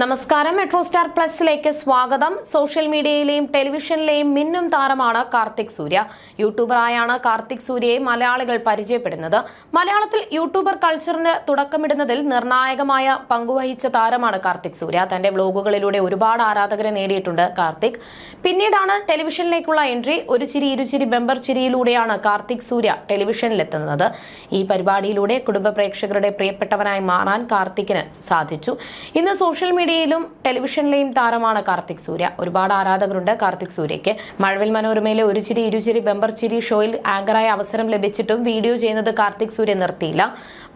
നമസ്കാരം. Metro star പ്ലസിലേക്ക് സ്വാഗതം. Social മീഡിയയിലെയും ടെലിവിഷനിലെയും മിന്നും താരമാണ് കാർത്തിക് സൂര്യ. യൂട്യൂബറായാണ് കാർത്തിക് സൂര്യയെ മലയാളികൾ പരിചയപ്പെടുന്നത്. മലയാളത്തിൽ യൂട്യൂബർ കൾച്ചറിന് തുടക്കമിടുന്നതിൽ നിർണായകമായ പങ്കുവഹിച്ച താരമാണ് കാർത്തിക് സൂര്യ. തന്റെ വ്ലോഗുകളിലൂടെ ഒരുപാട് ആരാധകരെ നേടിയിട്ടുണ്ട് കാർത്തിക്. പിന്നീടാണ് ടെലിവിഷനിലേക്കുള്ള എൻട്രി. ഒരു ചിരി ഇരുചിരി ബെമ്പർ ചിരിയിലൂടെയാണ് കാർത്തിക് സൂര്യ ടെലിവിഷനിലെത്തുന്നത്. ഈ പരിപാടിയിലൂടെ കുടുംബ പ്രേക്ഷകരുടെ പ്രിയപ്പെട്ടവനായി മാറാൻ കാർത്തിക്കിന് സാധിച്ചു. ഇന്ന് സോഷ്യൽ മീഡിയയിലും ടെലിവിഷനിലെയും താരമാണ് കാർത്തിക് സൂര്യ. ഒരുപാട് ആരാധകരുണ്ട് കാർത്തിക് സൂര്യയ്ക്ക്. മഴവിൽ മനോരമയിലെ ഒരു ചിരി ഇരുചിരി ബെമ്പർ ചിരി ഷോയിൽ ആങ്കറായ അവസരം ലഭിച്ചിട്ടും വീഡിയോ ചെയ്യുന്നത് കാർത്തിക് സൂര്യ നിർത്തിയില്ല.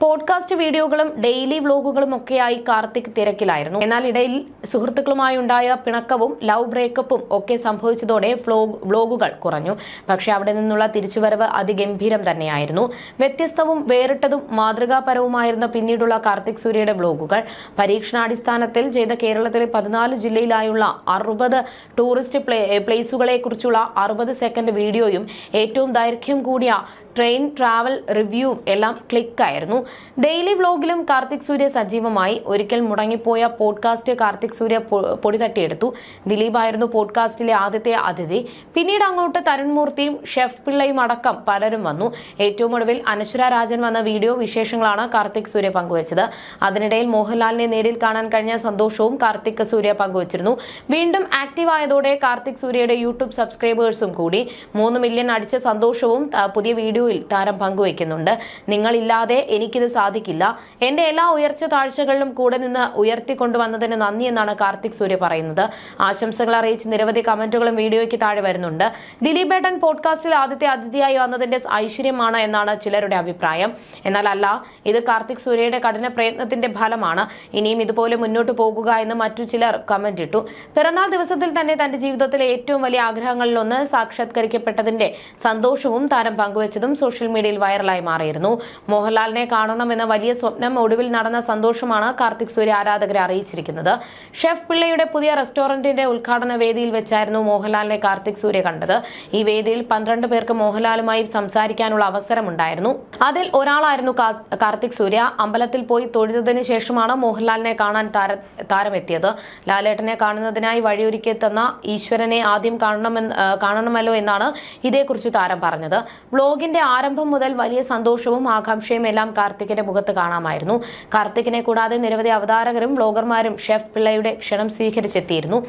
പോഡ്കാസ്റ്റ് വീഡിയോകളും ഡെയിലി വ്ലോഗുകളും ഒക്കെയായി കാർത്തിക് തിരക്കിലായിരുന്നു. എന്നാൽ ഇടയിൽ സുഹൃത്തുക്കളുമായി ഉണ്ടായ പിണക്കവും ലവ് ബ്രേക്കപ്പും ഒക്കെ സംഭവിച്ചതോടെ വ്ലോഗ് വ്ലോഗുകൾ കുറഞ്ഞു. പക്ഷേ അവിടെ നിന്നുള്ള തിരിച്ചുവരവ് അതിഗംഭീരം തന്നെയായിരുന്നു. വ്യത്യസ്തവും വേറിട്ടതും മാതൃകാപരവുമായിരുന്ന പിന്നീടുള്ള കാർത്തിക് സൂര്യയുടെ വ്ലോഗുകൾ. പരീക്ഷണാടിസ്ഥാനത്തിൽ ചെയ്ത കേരളത്തിലെ പതിനാല് ജില്ലയിലായുള്ള അറുപത് ടൂറിസ്റ്റ് പ്ലേ പ്ലേസുകളെ കുറിച്ചുള്ള അറുപത് സെക്കൻഡ് വീഡിയോയും ഏറ്റവും ദൈർഘ്യം കൂടിയ ട്രെയിൻ ട്രാവൽ റിവ്യൂവും എല്ലാം ക്ലിക്കായിരുന്നു ഡെയിലി വ്ലോഗിലും കാർത്തിക് സൂര്യ സജീവമായി. ഒരിക്കൽ മുടങ്ങിപ്പോയ പോഡ്കാസ്റ്റ് കാർത്തിക് സൂര്യ പൊടി തട്ടിയെടുത്തു. ദിലീപായിരുന്നു പോഡ്കാസ്റ്റിലെ ആദ്യത്തെ അതിഥി. പിന്നീട് അങ്ങോട്ട് തരുൺമൂർത്തിയും ഷെഫ് പിള്ളയും അടക്കം പലരും വന്നു. ഏറ്റവും ഒടുവിൽ അനശ്വര രാജൻ വന്ന വീഡിയോ വിശേഷങ്ങളാണ് കാർത്തിക് സൂര്യ പങ്കുവച്ചത്. അതിനിടയിൽ മോഹൻലാലിനെ നേരിൽ കാണാൻ കഴിഞ്ഞ സന്തോഷവും കാർത്തിക് സൂര്യ പങ്കുവച്ചിരുന്നു. വീണ്ടും ആക്റ്റീവ് ആയതോടെ കാർത്തിക് സൂര്യയുടെ യൂട്യൂബ് സബ്സ്ക്രൈബേഴ്സും കൂടി. മൂന്ന് മില്യൺ അടിച്ച സന്തോഷവും പുതിയ പുതിയ വീഡിയോയിൽ താരം പങ്കുവയ്ക്കുന്നുണ്ട്. നിങ്ങളില്ലാതെ എനിക്കിത് സാധിക്കില്ല. എന്റെ എല്ലാ ഉയർച്ച താഴ്ചകളിലും കൂടെ നിന്ന് ഉയർത്തിക്കൊണ്ടുവന്നതിന് നന്ദി എന്നാണ് കാർത്തിക് സൂര്യ പറയുന്നത്. ആശംസകൾ അറിയിച്ച് നിരവധി കമന്റുകളും വീഡിയോയ്ക്ക് താഴെ വരുന്നുണ്ട്. ദിലീപേട്ടൻ പോഡ്കാസ്റ്റിൽ ആദ്യത്തെ അതിഥിയായി വന്നതിന്റെ ഐശ്വര്യമാണ് എന്നാണ് ചിലരുടെ അഭിപ്രായം. എന്നാൽ അല്ല ഇത് കാർത്തിക് സൂര്യയുടെ കഠിന പ്രയത്നത്തിന്റെ ഫലമാണ്. ഇനിയും ഇതുപോലെ മുന്നോട്ട് പോകുക എന്ന് മറ്റു ചിലർ കമന്റ് ഇട്ടു. പിറന്നാൾ ദിവസത്തിൽ തന്നെ തന്റെ ജീവിതത്തിലെ ഏറ്റവും വലിയ ആഗ്രഹങ്ങളിലൊന്ന് സാക്ഷാത്കരിക്കപ്പെട്ടതിന്റെ സന്തോഷവും താരം പങ്കുവച്ചതും സോഷ്യൽ മീഡിയയിൽ വൈറലായി മാറിയിരുന്നു. മോഹൻലാലിനെ കാണണമെന്ന വലിയ സ്വപ്നം ഒടുവിൽ നടന്ന സന്തോഷമാണ് കാർത്തിക് സൂര്യ ആരാധകരെ അറിയിച്ചിരിക്കുന്നത്. ഷെഫ് പിള്ളയുടെ പുതിയ റെസ്റ്റോറന്റിന്റെ ഉദ്ഘാടന വേദിയിൽ വെച്ചായിരുന്നു മോഹൻലാലിനെ കാർത്തിക് സൂര്യ കണ്ടത്. ഈ വേദിയിൽ പന്ത്രണ്ട് പേർക്ക് മോഹൻലാലുമായി സംസാരിക്കാനുള്ള അവസരമുണ്ടായിരുന്നു. അതിൽ ഒരാളായിരുന്നു കാർത്തിക് സൂര്യ. അമ്പലത്തിൽ പോയി തൊഴുതതിന് ശേഷമാണ് മോഹൻലാലിനെ കാണാൻ താര താരമെത്തിയത്. ലാലേട്ടനെ കാണുന്നതിനായി വഴിയൊരുക്കി തന്ന ഈശ്വരനെ ആദ്യം കാണണമെന്ന് കാണണമല്ലോ എന്നാണ് ഇതേക്കുറിച്ച് താരം പറഞ്ഞത്. വ്ലോഗിന്റെ ആരംഭം മുതൽ വലിയ സന്തോഷവും ആകാംക്ഷയും എല്ലാം കാർത്തികിന്റെ മുഖത്ത് കാണാമായിരുന്നു. കാർത്തികിനെ കൂടാതെ നിരവധി അവതാരകരും ബ്ലോഗർമാരും ഷെഫ് പിള്ളയുടെ ക്ഷണം സ്വീകരിച്ചെത്തിയിരുന്നു.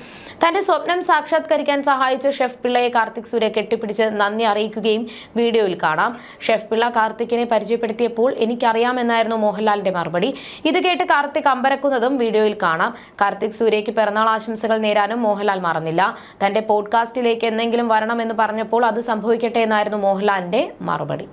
തന്റെ സ്വപ്നം സാക്ഷാത്കരിക്കാൻ സഹായിച്ച ഷെഫ് പിള്ളയെ കാർത്തിക് സൂര്യ കെട്ടിപ്പിടിച്ച് നന്ദി അറിയിക്കുകയും വീഡിയോയിൽ കാണാം. ഷെഫ് പിള്ള കാർത്തിക്കിനെ പരിചയപ്പെടുത്തിയപ്പോൾ എനിക്കറിയാമെന്നായിരുന്നു മോഹൻലാലിന്റെ മറുപടി. ഇത് കേട്ട് കാർത്തിക് അമ്പരക്കുന്നതും വീഡിയോയിൽ കാണാം. കാർത്തിക് സൂര്യയ്ക്ക് പിറന്നാൾ ആശംസകൾ നേരാനും മോഹൻലാൽ മറന്നില്ല. തന്റെ പോഡ്കാസ്റ്റിലേക്ക് എന്തെങ്കിലും വരണമെന്ന് പറഞ്ഞപ്പോൾ അത് സംഭവിക്കട്ടെ എന്നായിരുന്നു മോഹൻലാലിന്റെ മറുപടി. తరబడి